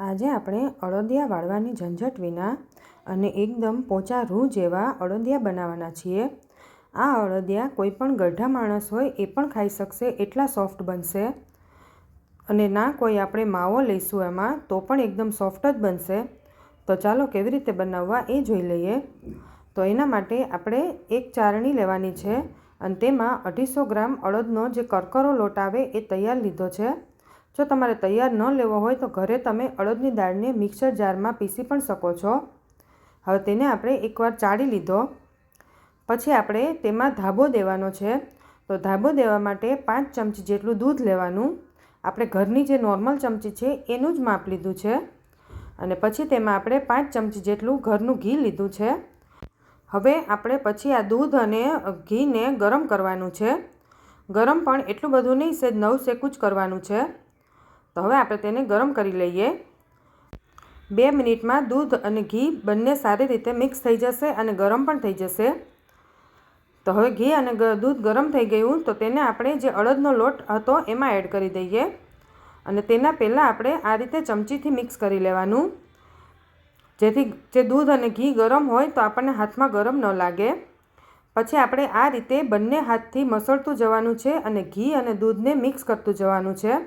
આજે આપણે અળદિયા વાળવાની ઝંઝટ વિના અને એકદમ પોચા રૂ જેવા અળદિયા બનાવવાના છીએ. આ અળદિયા કોઈ પણ ગઢા માણસ હોય એ પણ ખાઈ શકશે, એટલા સોફ્ટ બનશે. અને ના કોઈ આપણે માવો લઈશું એમાં તો પણ એકદમ સોફ્ટ જ બનશે. તો ચાલો કેવી રીતે બનાવવા એ જોઈ લઈએ. તો એના માટે આપણે એક ચારણી લેવાની છે અને તેમાં અઢીસો ગ્રામ અડદનો જે કરકરો લોટ આવે એ તૈયાર લીધો છે. જો તમારે તૈયાર ન લેવો હોય તો ઘરે તમે અડદની દાળને મિક્સર જારમાં પીસી પણ શકો છો. હવે તેને આપણે એકવાર ચાળી લીધો. પછી આપણે તેમાં ધાબો દેવાનો છે. તો ધાબો દેવા માટે પાંચ ચમચી જેટલું દૂધ લેવાનું. આપણે ઘરની જે નોર્મલ ચમચી છે એનું જ માપ લીધું છે. અને પછી તેમાં આપણે પાંચ ચમચી જેટલું ઘરનું ઘી લીધું છે. હવે આપણે પછી આ દૂધ અને ઘીને ગરમ કરવાનું છે. ગરમ પણ એટલું બધું નહીં, સેજ નવ સેકું જ કરવાનું છે. તો હવે આપણે તેને ગરમ કરી લઈએ. બે મિનિટમાં દૂધ અને ઘી બંને સારી રીતે મિક્સ થઈ જશે અને ગરમ પણ થઈ જશે. તો હવે ઘી અને દૂધ ગરમ થઈ ગયું તો તેને આપણે જે અડદનો લોટ હતો એમાં એડ કરી દઈએ. અને તેના પહેલાં આપણે આ રીતે ચમચીથી મિક્સ કરી લેવાનું. જેથી જે દૂધ અને ઘી ગરમ હોય તો આપણને હાથમાં ગરમ ન લાગે. પછી આપણે આ રીતે બંને હાથથી મસળતું જવાનું છે અને ઘી અને દૂધને મિક્સ કરતું જવાનું છે.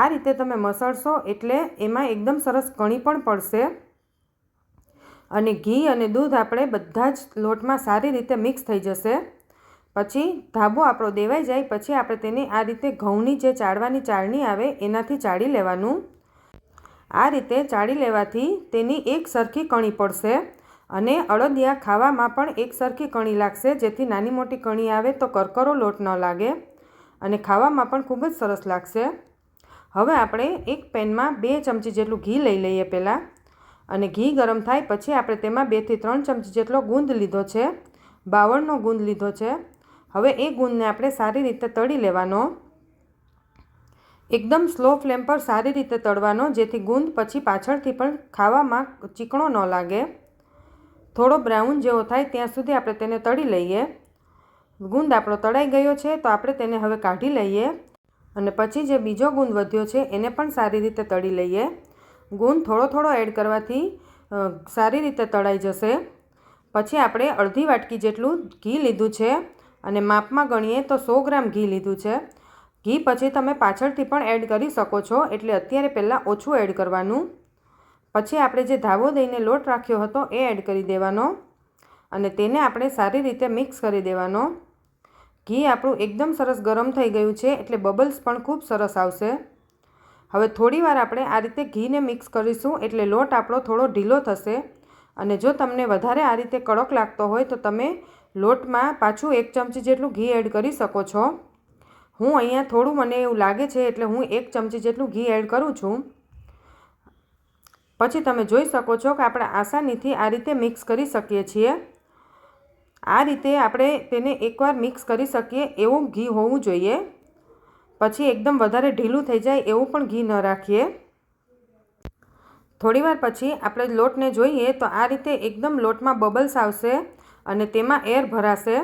આ રીતે તમે મસળશો એટલે એમાં એકદમ સરસ કણી પણ પડશે. અને ઘી અને દૂધ આપણે બધા જ લોટમાં સારી રીતે મિક્સ થઈ જશે. પછી ધાબો આપણો દેવાઈ જાય, પછી આપણે તેને આ રીતે ઘઉંની જે ચાળવાની ચાળણી આવે એનાથી ચાળી લેવાનું. આ રીતે ચાળી લેવાથી તેની એક સરખી કણી પડશે અને અળદિયા ખાવામાં પણ એક સરખી કણી લાગશે. જેથી નાની મોટી કણી આવે તો કરકરો લોટ ન લાગે અને ખાવામાં પણ ખૂબ જ સરસ લાગશે. હવે આપણે એક પેનમાં બે ચમચી જેટલું ઘી લઈ લઈએ પહેલાં. અને ઘી ગરમ થાય પછી આપણે તેમાં બેથી ત્રણ ચમચી જેટલો ગુંદ લીધો છે. બાવળનો ગુંદ લીધો છે. હવે એ ગુંદને આપણે સારી રીતે તળી લેવાનો. એકદમ સ્લો ફ્લેમ પર સારી રીતે તળવાનો, જેથી ગુંદ પછી પાછળથી પણ ખાવામાં ચીકણો ન લાગે. થોડો બ્રાઉન જેવો થાય ત્યાં સુધી આપણે તેને તળી લઈએ. ગુંદ આપણો તળાઈ ગયો છે, તો આપણે તેને હવે કાઢી લઈએ. અને પછી જે બીજો ગુંદ વધ્યો છે, એને પણ સારી રીતે તળી લઈએ. ગુંદ થોડો થોડો એડ કરવાથી સારી રીતે તળાઈ જશે. પછી આપણે અડધી વાટકી જેટલું ઘી લીધું છે અને માપમાં ગણીએ તો સો ગ્રામ ઘી લીધું છે. ઘી પછી તમે પાછળથી પણ એડ કરી શકો છો, એટલે અત્યારે પહેલાં ઓછું એડ કરવાનું. પછી આપણે જે ધાવો દઈને લોટ રાખ્યો હતો, એ એડ કરી દેવાનો. અને તેને આપણે સારી રીતે મિક્સ કરી દેવાનો. ઘી આપણું એકદમ સરસ ગરમ થઈ ગયું છે એટલે બબલ્સ પણ ખૂબ સરસ આવશે. હવે થોડીવાર આપણે આ રીતે ઘીને મિક્સ કરીશું એટલે લોટ આપણો થોડો ઢીલો થશે. અને જો તમને વધારે આ રીતે કડક લાગતો હોય તો તમે લોટમાં પાછું એક ચમચી જેટલું ઘી એડ કરી શકો છો. હું અહીંયા થોડું મને એવું લાગે છે એટલે હું એક ચમચી જેટલું ઘી એડ કરું છું. પછી તમે જોઈ શકો છો કે આપણે આસાનીથી આ રીતે મિક્સ કરી શકીએ છીએ. આ રીતે આપણે તેને એકવાર મિક્સ કરી શકીએ એવું ઘી હોવું જોઈએ. પછી એકદમ વધારે ઢીલું થઈ જાય એવું પણ ઘી ન રાખીએ. થોડીવાર પછી આપણે લોટને જોઈએ તો આ રીતે એકદમ લોટમાં બબલ્સ આવશે અને તેમાં એર ભરાશે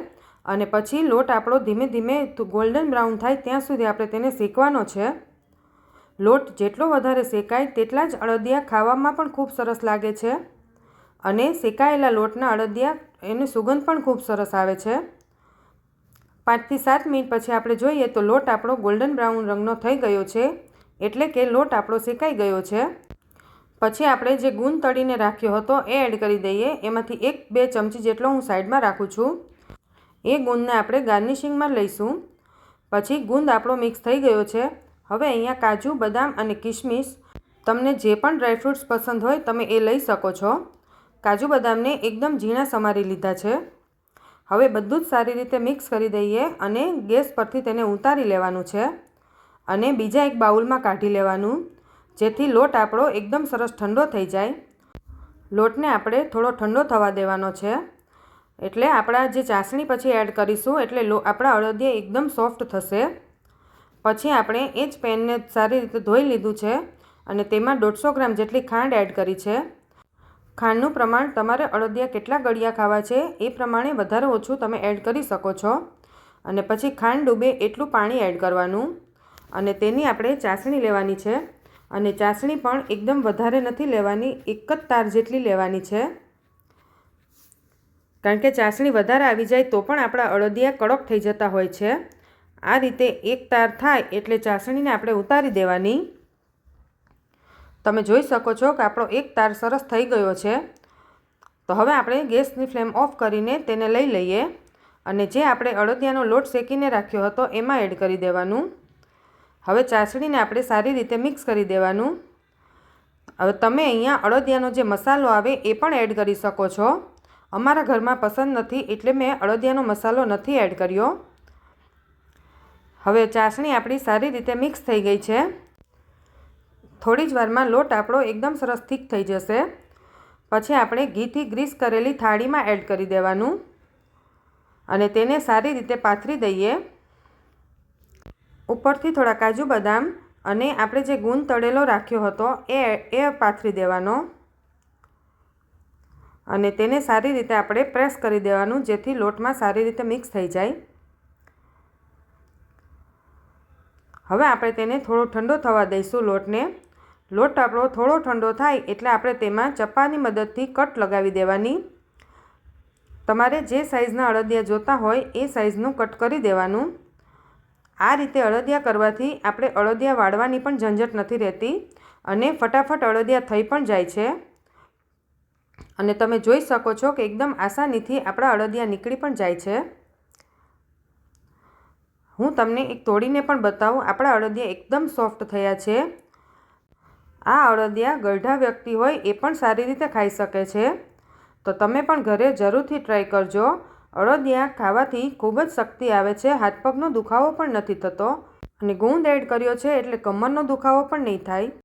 અને પછી લોટ આપણો ધીમે ધીમે ગોલ્ડન બ્રાઉન થાય ત્યાં સુધી આપણે તેને શેકવાનો છે. લોટ જેટલો વધારે શેકાય તેટલા જ અળદિયા ખાવામાં પણ ખૂબ સરસ લાગે છે. અને શેકાયેલા લોટના અળદિયા એની સુગંધ પણ ખૂબ સરસ આવે છે. પાંચથી સાત મિનિટ પછી આપણે જોઈએ તો લોટ આપણો ગોલ્ડન બ્રાઉન રંગનો થઈ ગયો છે, એટલે કે લોટ આપણો શેકાઈ ગયો છે. પછી આપણે જે ગુંદ તળીને રાખ્યો હતો એ એડ કરી દઈએ, એમાંથી એક બે ચમચી જેટલો હું સાઈડમાં રાખું છું. એ ગુંદને આપણે ગાર્નિશિંગમાં લઈશું. પછી ગુંદ આપણો મિક્સ થઈ ગયો છે. હવે અહીંયા કાજુ, બદામ અને કિશમિશ તમને જે પણ ડ્રાયફ્રૂટ્સ પસંદ હોય તમે એ લઈ શકો છો. કાજુ બદામને એકદમ ઝીણા સમારી લીધા છે. હવે બધું જ સારી રીતે મિક્સ કરી દઈએ અને ગેસ પરથી તેને ઉતારી લેવાનું છે અને બીજા એક બાઉલમાં કાઢી લેવાનું, જેથી લોટ આપણો એકદમ સરસ ઠંડો થઈ જાય. લોટને આપણે થોડો ઠંડો થવા દેવાનો છે. એટલે આપણા જે ચાસણી પછી એડ કરીશું, એટલે લો, આપણા અળદિયા એકદમ સોફ્ટ થશે. પછી આપણે એ જ પેનને સારી રીતે ધોઈ લીધું છે અને તેમાં દોઢસો ગ્રામ જેટલી ખાંડ એડ કરી છે. ખાંડનું પ્રમાણ તમારે અડદિયા કેટલા ગળિયા ખાવા છે એ પ્રમાણે વધારે ઓછું તમે એડ કરી શકો છો. અને પછી ખાંડ ડૂબે એટલું પાણી એડ કરવાનું. અને તેની આપણે ચાસણી લેવાની છે. અને ચાસણી પણ એકદમ વધારે નથી લેવાની, એક જ તાર જેટલી લેવાની છે. કારણ કે ચાસણી વધારે આવી જાય તો પણ આપણા અળદિયા કડક થઈ જતા હોય છે. આ રીતે એક તાર થાય એટલે ચાસણીને આપણે ઉતારી દેવાની. તમે જોઈ શકો છો કે આપણો એક તાર સરસ થઈ ગયો છે. તો હવે આપણે ગેસની ફ્લેમ ઓફ કરીને તેને લઈ લઈએ અને જે આપણે અળદિયાનો લોટ શેકીને રાખ્યો હતો એમાં એડ કરી દેવાનું. હવે ચાસણીને આપણે સારી રીતે મિક્સ કરી દેવાનું. હવે તમે અહીંયા અળદિયાનો જે મસાલો આવે એ પણ એડ કરી શકો છો. અમારા ઘરમાં પસંદ નથી એટલે મેં અળદિયાનો મસાલો નથી એડ કર્યો. હવે ચાસણી આપણી સારી રીતે મિક્સ થઈ ગઈ છે. થોડી જ વારમાં લોટ આપણો એકદમ સરસ થીક થઈ જશે. પછી આપણે ઘીથી ગ્રીસ કરેલી થાળીમાં એડ કરી દેવાનું. અને તેને સારી રીતે પાથરી દઈએ. ઉપરથી થોડા કાજુ બદામ અને આપણે જે ગુંદ તળેલો રાખ્યો હતો એ એ પાથરી દેવાનો. અને તેને સારી રીતે આપણે પ્રેસ કરી દેવાનું જેથી લોટમાં સારી રીતે મિક્સ થઈ જાય. હવે આપણે તેને થોડો ઠંડો થવા દઈશું લોટને. લોટ આપણો થોડો ઠંડો થાય એટલે આપણે તેમાં ચપ્પાની મદદથી કટ લગાવી દેવાની. તમારે જે સાઇઝના અળદિયા જોતા હોય એ સાઇઝનું કટ કરી દેવાનું. આ રીતે અળદિયા કરવાથી આપણે અળદિયા વાળવાની પણ ઝંઝટ નથી રહેતી અને ફટાફટ અળદિયા થઈ પણ જાય છે. અને તમે જોઈ શકો છો કે એકદમ આસાનીથી આપણા અળદિયા નીકળી પણ જાય છે. હું તમને એક તોડીને પણ બતાવું, આપણા અળદિયા એકદમ સોફ્ટ થયા છે. આ અળદિયા ગઢા વ્યક્તિ હોય એ પણ સારી રીતે ખાઈ શકે છે. તો તમે પણ ઘરે જરૂરથી ટ્રાય કરજો. અળદિયા ખાવાથી ખૂબ જ શક્તિ આવે છે. હાથ પગનો દુખાવો પણ નથી થતો. અને ગુંદ એડ કર્યો છે એટલે કમરનો દુખાવો પણ નહીં થાય.